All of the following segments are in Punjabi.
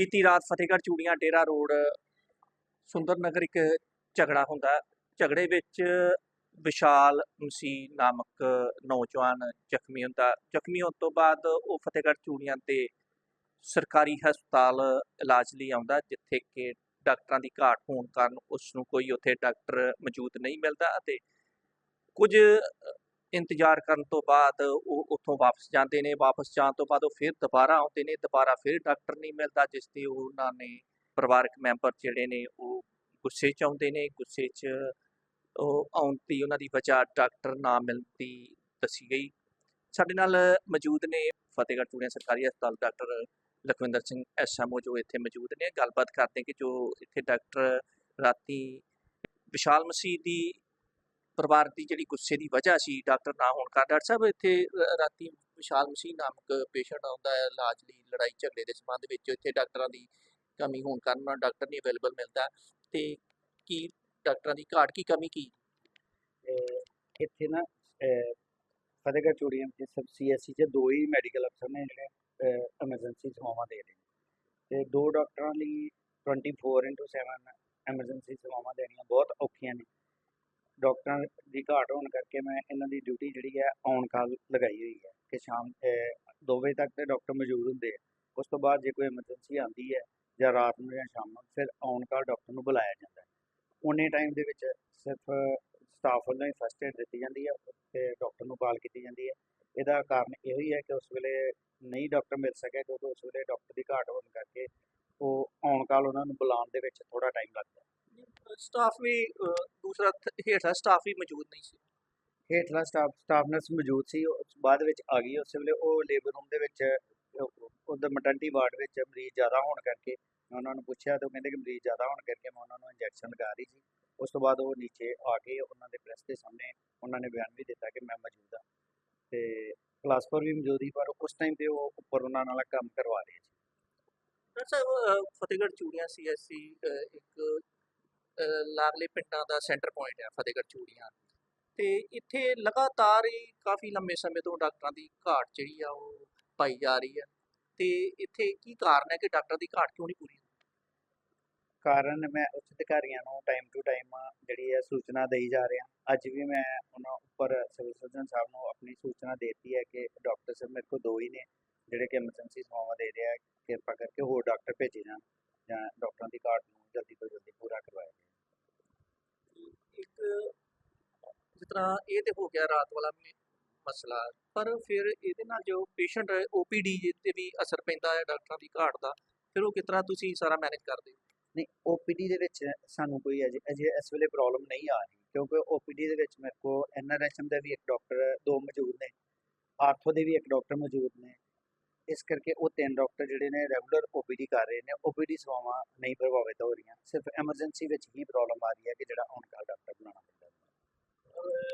ਬੀਤੀ ਰਾਤ ਫਤਿਹਗੜ੍ਹ ਚੂੜੀਆਂ ਡੇਰਾ ਰੋਡ, ਸੁੰਦਰ ਨਗਰ ਇੱਕ ਝਗੜਾ ਹੁੰਦਾ। ਝਗੜੇ ਵਿੱਚ ਵਿਸ਼ਾਲ ਮਸੀਹ ਨਾਮਕ ਨੌਜਵਾਨ ਜ਼ਖਮੀ ਹੁੰਦਾ। ਜ਼ਖਮੀ ਹੋਣ ਤੋਂ ਬਾਅਦ ਉਹ ਫਤਿਹਗੜ੍ਹ ਚੂੜੀਆਂ ਤੇ ਸਰਕਾਰੀ ਹਸਪਤਾਲ ਇਲਾਜ ਲਈ ਆਉਂਦਾ, ਜਿੱਥੇ ਕਿ ਡਾਕਟਰਾਂ ਦੀ ਘਾਟ ਹੋਣ ਕਾਰਨ ਉਸ ਨੂੰ ਕੋਈ ਉੱਥੇ ਡਾਕਟਰ ਮੌਜੂਦ ਨਹੀਂ ਮਿਲਦਾ ਅਤੇ ਕੁਝ ਇੰਤਜ਼ਾਰ ਕਰਨ ਤੋਂ ਬਾਅਦ ਉਹ ਉੱਥੋਂ ਵਾਪਸ ਜਾਂਦੇ ਨੇ, ਵਾਪਸ ਜਾਣ ਤੋਂ ਬਾਅਦ ਉਹ ਫਿਰ ਦੁਬਾਰਾ ਆਉਂਦੇ ਨੇ, ਦੁਬਾਰਾ ਫਿਰ ਡਾਕਟਰ ਨਹੀਂ ਮਿਲਦਾ, ਜਿਸ ਤੇ ਉਹਨਾਂ ਨੇ ਪਰਿਵਾਰਕ ਮੈਂਬਰ ਜਿਹੜੇ ਨੇ ਉਹ ਗੁੱਸੇ 'ਚ ਆਉਂਦੇ ਨੇ, ਗੁੱਸੇ 'ਚ ਉਹ ਆਉਣ ਦੀ ਉਹਨਾਂ ਦੀ ਵਜ੍ਹਾ ਡਾਕਟਰ ਨਾ ਮਿਲਣ ਦੀ ਦੱਸੀ ਗਈ। ਸਾਡੇ ਨਾਲ ਮੌਜੂਦ ਨੇ ਫਤਿਹਗੜ੍ਹ ਚੂੜੀਆਂ ਸਰਕਾਰੀ ਹਸਪਤਾਲ ਡਾਕਟਰ ਲਖਵਿੰਦਰ ਸਿੰਘ ਐਸਐਮਓ ਜੋ ਇੱਥੇ ਮੌਜੂਦ ਨੇ। ਗੱਲਬਾਤ ਕਰਦੇ ਕਿ ਜੋ ਇੱਥੇ ਡਾਕਟਰ ਰਾਤੀ ਵਿਸ਼ਾਲ ਮਸੀਹ ਦੀ ਪਰਿਵਾਰ ਦੀ ਜਿਹੜੀ ਗੁੱਸੇ ਦੀ ਵਜ੍ਹਾ ਸੀ, ਡਾਕਟਰ ਨਾ ਹੋਣ ਕਾਰਨ, ਡਾਕਟਰ ਸਾਹਿਬ, ਇੱਥੇ ਰਾਤੀ ਵਿਸ਼ਾਲ ਮਸੀਹ ਨਾਮਕ ਪੇਸ਼ੈਂਟ ਆਉਂਦਾ ਹੈ, ਇਲਾਜ ਲਈ ਲੜਾਈ ਝਗੜੇ ਦੇ ਸੰਬੰਧ ਵਿੱਚ, ਇੱਥੇ ਡਾਕਟਰਾਂ ਦੀ ਕਮੀ ਹੋਣ ਕਾਰਨ ਉਹਨਾਂ ਨੂੰ ਡਾਕਟਰ ਨਹੀਂ ਅਵੇਲੇਬਲ ਮਿਲਦਾ। ਤੇ ਕੀ ਡਾਕਟਰਾਂ ਦੀ ਘਾਟ ਕੀ ਕਮੀ ਕੀ? ਇੱਥੇ ਨਾ ਫਤਿਹਗੜ੍ਹ ਚੂੜੀਆਂ ਵਿੱਚ ਸਬ ਸੀਐਸਸੀ 'ਚ ਦੋ ਹੀ ਮੈਡੀਕਲ ਅਫਸਰ ਨੇ ਜਿਹੜੇ ਐਮਰਜੈਂਸੀ ਸੇਵਾਵਾਂ ਦੇ ਰਹੇ ਨੇ। ਤੇ ਦੋ ਡਾਕਟਰਾਂ ਲਈ 24/7 ਐਮਰਜੈਂਸੀ ਸੇਵਾਵਾਂ ਦੇਣੀਆਂ ਬਹੁਤ ਔਖੀਆਂ ਨੇ। ਡਾਕਟਰਾਂ ਦੀ ਘਾਟ ਹੋਣ ਕਰਕੇ ਮੈਂ ਇਹਨਾਂ ਦੀ ਡਿਊਟੀ ਜਿਹੜੀ ਹੈ ਔਨ ਕਾਲ ਲਗਾਈ ਹੋਈ ਹੈ ਕਿ ਸ਼ਾਮ 2 ਵਜੇ ਤੱਕ ਤੇ ਡਾਕਟਰ ਮੌਜੂਦ ਹੁੰਦੇ ਆ। ਉਸ ਤੋਂ ਬਾਅਦ ਜੇ ਕੋਈ ਐਮਰਜੈਂਸੀ ਆਉਂਦੀ ਹੈ ਜਾਂ ਰਾਤ ਨੂੰ ਜਾਂ ਸ਼ਾਮ ਨੂੰ, ਫਿਰ ਔਨ ਕਾਲ ਡਾਕਟਰ ਨੂੰ ਬੁਲਾਇਆ ਜਾਂਦਾ ਹੈ। ਉਨੇ ਟਾਈਮ ਦੇ ਵਿੱਚ ਸਿਰਫ ਸਟਾਫ ਵੱਲੋਂ ਹੀ ਫਸਟ ਏਡ ਦਿੱਤੀ ਜਾਂਦੀ ਹੈ ਤੇ ਡਾਕਟਰ ਨੂੰ ਕਾਲ ਕੀਤੀ ਜਾਂਦੀ ਹੈ। ਇਹਦਾ ਕਾਰਨ ਇਹੋ ਹੀ ਹੈ ਕਿ ਉਸ ਵੇਲੇ ਨਹੀਂ ਡਾਕਟਰ ਮਿਲ ਸਕਿਆ ਕਿਉਂਕਿ ਉਸ ਵੇਲੇ ਡਾਕਟਰ ਦੀ ਘਾਟ ਹੋਣ ਕਰਕੇ ਉਹ ਔਨ ਕਾਲ ਉਹਨਾਂ ਨੂੰ ਬੁਲਾਉਣ ਦੇ ਵਿੱਚ ਥੋੜਾ ਟਾਈਮ ਲੱਗਦਾ ਸਟਾਫ ਵੀ ਦੂਸਰਾ ਥ- ਹੇਠਲਾ ਸਟਾਫ ਵੀ ਮੌਜੂਦ ਨਹੀਂ ਸੀ। ਹੇਠਲਾ ਸਟਾਫ ਸਟਾਫ ਨਰਸ ਮੌਜੂਦ ਸੀ। ਉਸ ਬਾਅਦ ਵਿੱਚ ਆ ਗਈ। ਉਸ ਵੇਲੇ ਉਹ ਲੇਬਰ ਰੂਮ ਦੇ ਵਿੱਚ ਉਹਦਾ ਮਟਰਨਿਟੀ ਵਾਰਡ ਵਿੱਚ ਮਰੀਜ਼ ਜ਼ਿਆਦਾ ਹੋਣ ਕਰਕੇ ਮੈਂ ਉਹਨਾਂ ਨੂੰ ਪੁੱਛਿਆ ਤਾਂ ਉਹ ਕਹਿੰਦੇ ਕਿ ਮਰੀਜ਼ ਜ਼ਿਆਦਾ ਹੋਣ ਕਰਕੇ ਮੈਂ ਉਹਨਾਂ ਨੂੰ ਇੰਜੈਕਸ਼ਨ ਲਗਾ ਰਹੀ ਸੀ। ਉਸ ਤੋਂ ਬਾਅਦ ਉਹ ਨੀਚੇ ਆ ਕੇ ਉਹਨਾਂ ਦੇ ਪ੍ਰੈਸ ਦੇ ਸਾਹਮਣੇ ਉਹਨਾਂ ਨੇ ਬਿਆਨ ਵੀ ਦਿੱਤਾ ਕਿ ਮੈਂ ਮੌਜੂਦ ਹਾਂ। ਤੇ ਕਲਾਸ ਪਰ ਵੀ ਮੌਜੂਦ ਸੀ ਪਰ ਉਸ ਟਾਈਮ ਤੇ ਉਹ ਉੱਪਰ ਉਹਨਾਂ ਨਾਲ ਕੰਮ ਕਰਵਾ ਰਹੇ ਸੀ। ਸਾਹਿਬ ਅ, ਫਤਿਹਗੜ੍ਹ ਚੂੜੀਆਂ ਸੀਐਸਸੀ ਇੱਕ ਲਾਗਲੇ ਪਿੰਡਾਂ ਦਾ ਸੈਂਟਰ ਪੁਆਇੰਟ ਹੈ ਫਤਿਹਗੜ੍ਹ ਚੂੜੀਆਂ। ਤੇ ਇੱਥੇ ਲਗਾਤਾਰ ਹੀ ਕਾਫੀ ਲੰਮੇ ਸਮੇਂ ਤੋਂ ਡਾਕਟਰਾਂ ਦੀ ਘਾਟ ਜਿਹੜੀ ਆ, ਉਹ ਪਾਈ ਜਾ ਰਹੀ ਹੈ ਤੇ ਇੱਥੇ ਕੀ ਕਾਰਨ ਹੈ ਕਿ ਡਾਕਟਰ ਦੀ ਘਾਟ ਕਿਉਂ ਨਹੀਂ ਪੂਰੀ ਕਾਰਨ ਮੈਂ ਉੱਚ ਅਧਿਕਾਰੀਆਂ ਨੂੰ ਟਾਈਮ ਟੂ ਟਾਈਮ ਜਿਹੜੀ ਹੈ ਸੂਚਨਾ ਦੇਈ ਜਾ ਰਿਹਾ। ਅੱਜ ਵੀ ਮੈਂ ਉਹਨਾਂ ਉੱਪਰ ਸਿਵਲ ਸਰਜਨ ਸਾਹਿਬ ਨੂੰ ਆਪਣੀ ਸੂਚਨਾ ਦੇਤੀ ਹੈ ਕਿ ਡਾਕਟਰ ਸਾਹਿਬ ਮੇਰੇ ਕੋਲ ਦੋ ਹੀ ਨੇ, ਜਿਹੜੇ ਕਿ ਐਮਰਜੈਂਸੀ ਸੇਵਾਵਾਂ ਦੇ ਰਿਹਾ ਕਿਰਪਾ ਕਰਕੇ ਹੋਰ ਡਾਕਟਰ ਭੇਜੇ ਜਾਣ। ਜਾਂ ਡਾਕਟਰਾਂ ਦੀ ਘਾਟ ਨੂੰ ਜਲਦੀ ਤੋਂ ਜਲਦੀ ਪੂਰਾ ਕਰਵਾਇਆ ਜਾਏ। ਇੱਕ ਜਿਸ ਤਰ੍ਹਾਂ ਇਹ ਤੇ ਹੋ ਗਿਆ ਰਾਤ ਵਾਲਾ ਮਸਲਾ ਪਰ ਫਿਰ ਇਹਦੇ ਨਾਲ ਜੋ ਪੇਸ਼ੈਂਟ ਓਪੀਡੀ ਤੇ ਵੀ ਅਸਰ ਪੈਂਦਾ ਹੈ ਡਾਕਟਰਾਂ ਦੀ ਘਾਟ ਦਾ ਫਿਰ ਉਹ ਕਿਸ ਤਰ੍ਹਾਂ ਤੁਸੀਂ ਸਾਰਾ ਮੈਨੇਜ ਕਰਦੇ ਹੋ? ਨਹੀਂ ਓਪੀਡੀ ਦੇ ਵਿੱਚ ਸਾਨੂੰ ਕੋਈ ਅਜੇ ਅਜੇ ਇਸ ਵੇਲੇ ਪ੍ਰੋਬਲਮ ਨਹੀਂ ਆ ਰਹੀ ਕਿਉਂਕਿ ਓਪੀਡੀ ਦੇ ਵਿੱਚ ਮੇਰੇ ਕੋਲ ਐਨਆਰਐਸਐਮ ਦਾ ਵੀ ਇੱਕ ਡਾਕਟਰ ਦੋ ਮੌਜੂਦ ਨੇ ਆਰਥੋ ਦੇ ਵੀ ਇੱਕ ਡਾਕਟਰ ਮੌਜੂਦ ਨੇ ਇਸ ਕਰਕੇ ਉਹ ਤਿੰਨ ਡਾਕਟਰ ਜਿਹੜੇ ਨੇ ਰੈਗੂਲਰ ਓਪੀਡੀ ਕਰ ਰਹੇ ਨੇ ਓਪੀਡੀ ਸੇਵਾਵਾਂ ਨਹੀਂ ਪ੍ਰਭਾਵਿਤ ਹੋ ਰਹੀਆਂ ਸਿਰਫ ਐਮਰਜੈਂਸੀ ਵਿੱਚ ਹੀ ਪ੍ਰੋਬਲਮ ਆ ਰਹੀ ਹੈ ਕਿ ਜਿਹੜਾ ਔਨ ਕਾਲ ਡਾਕਟਰ ਬੁਲਾਉਣਾ ਪੈਂਦਾ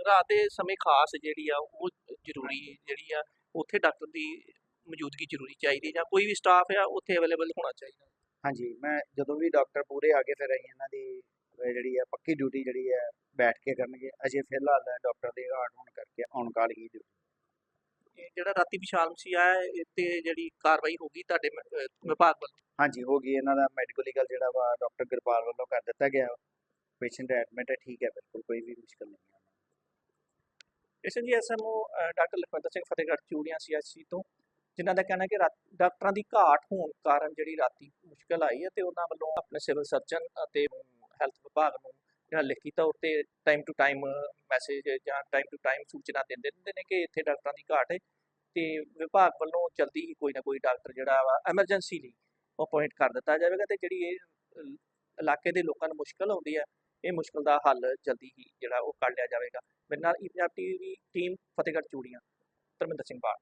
ਰਾਤ ਦੇ ਸਮੇਂ ਖਾਸ ਜਿਹੜੀ ਆ ਉਹ ਜ਼ਰੂਰੀ ਜਿਹੜੀ ਆ ਉੱਥੇ ਡਾਕਟਰ ਦੀ ਮੌਜੂਦਗੀ ਜ਼ਰੂਰੀ ਚਾਹੀਦੀ ਜਾਂ ਕੋਈ ਵੀ ਸਟਾਫ ਆ ਉੱਥੇ ਅਵੇਲੇਬਲ ਹੋਣਾ ਚਾਹੀਦਾ। ਹਾਂਜੀ ਮੈਂ ਜਦੋਂ ਵੀ ਡਾਕਟਰ ਪੂਰੇ ਆ ਗਏ ਫਿਰ ਅਸੀਂ ਇਹਨਾਂ ਦੀ ਜਿਹੜੀ ਹੈ ਪੱਕੀ ਡਿਊਟੀ ਜਿਹੜੀ ਹੈ ਬੈਠ ਕੇ ਕਰਨਗੇ। ਅਜੇ ਫਿਲਹਾਲ ਡਾਕਟਰ ਦੇ ਘਾਟ ਹੋਣ ਕਰਕੇ ਔਨ ਕਾਲ ਹੀ ਇਹ ਜਿਹੜਾ ਰਾਤੀ ਵਿਸ਼ਾਲ ਮਸੀਹ ਆਇਆ ਇਹ ਤੇ ਜਿਹੜੀ ਕਾਰਵਾਈ ਹੋਗੀ ਤੁਹਾਡੇ ਮ- ਅਹ ਵਿਭਾਗ ਵੱਲੋਂ? ਹਾਂਜੀ ਹੋ ਗਈ ਇਹਨਾਂ ਦਾ ਮੈਡੀਕਲ ਲੀਗਲ ਜਿਹੜਾ ਵਾ ਡਾਕਟਰ ਗੁਰਪਾਲ ਵੱਲੋਂ ਕਰ ਦਿੱਤਾ ਗਿਆ। ਪੇਸ਼ੈਂਟ ਐਡਮਿਟ ਹੈ ਠੀਕ ਹੈ ਬਿਲਕੁਲ ਕੋਈ ਵੀ ਮੁਸ਼ਕਲ ਨਹੀਂ ਹੈ। ਇਸੇ ਜੀ SMO doctor Lakhwinder Singh Fatehgarh Churian CHC ਤੋਂ ਜਿਨ੍ਹਾਂ ਦਾ ਕਹਿਣਾ ਕਿ ਰਾਤ- ਡਾਕਟਰਾਂ ਦੀ ਘਾਟ ਹੋਣ ਕਾਰਨ ਜਿਹੜੀ ਰਾਤੀ ਮੁਸ਼ਕਲ ਆਈ ਹੈ ਤੇ ਉਹਨਾਂ ਵੱਲੋਂ ਆਪਣੇ ਸਿਵਲ ਸਰਜਨ ਅਤੇ ਹੈਲਥ ਵਿਭਾਗ ਨੂੰ ਜਿਹੜਾ ਲਿਖਤੀ ਤੌਰ ਤੇ ਟਾਈਮ ਟੂ ਟਾਈਮ ਮੈਸੇਜ ਜਾਂ ਟਾਈਮ ਟੂ ਟਾਈਮ ਸੂਚਨਾ ਦਿੰਦੇ ਰਹਿੰਦੇ ਨੇ ਕਿ ਇੱਥੇ ਡਾਕਟਰਾਂ ਦੀ ਘਾਟ ਹੈ ਤੇ ਵਿਭਾਗ ਵੱਲੋਂ ਜਲਦੀ ਹੀ ਕੋਈ ਨਾ ਕੋਈ ਡਾਕਟਰ ਜਿਹੜਾ ਵਾ ਐਮਰਜੈਂਸੀ ਲਈ ਉਹ ਅਪਾਇੰਟ ਕਰ ਦਿੱਤਾ ਜਾਵੇਗਾ ਤੇ ਜਿਹੜੀ ਇਹ ਇਲਾਕੇ ਦੇ ਲੋਕਾਂ ਨੂੰ ਮੁਸ਼ਕਲ ਆਉਂਦੀ ਹੈ ਇਹ ਮੁਸ਼ਕਲ ਦਾ ਹੱਲ ਜਲਦੀ ਹੀ ਜਿਹੜਾ ਉਹ ਕੱਢ ਲਿਆ ਜਾਵੇਗਾ। ਮੇਰੇ ਨਾਲ ਈਪੀਆਰ ਟੀਵੀ ਟੀਮ ਫਤਿਹਗੜ੍ਹ ਚੂੜੀਆਂ, ਧਰਮਿੰਦਰ ਸਿੰਘ ਬਾਠ।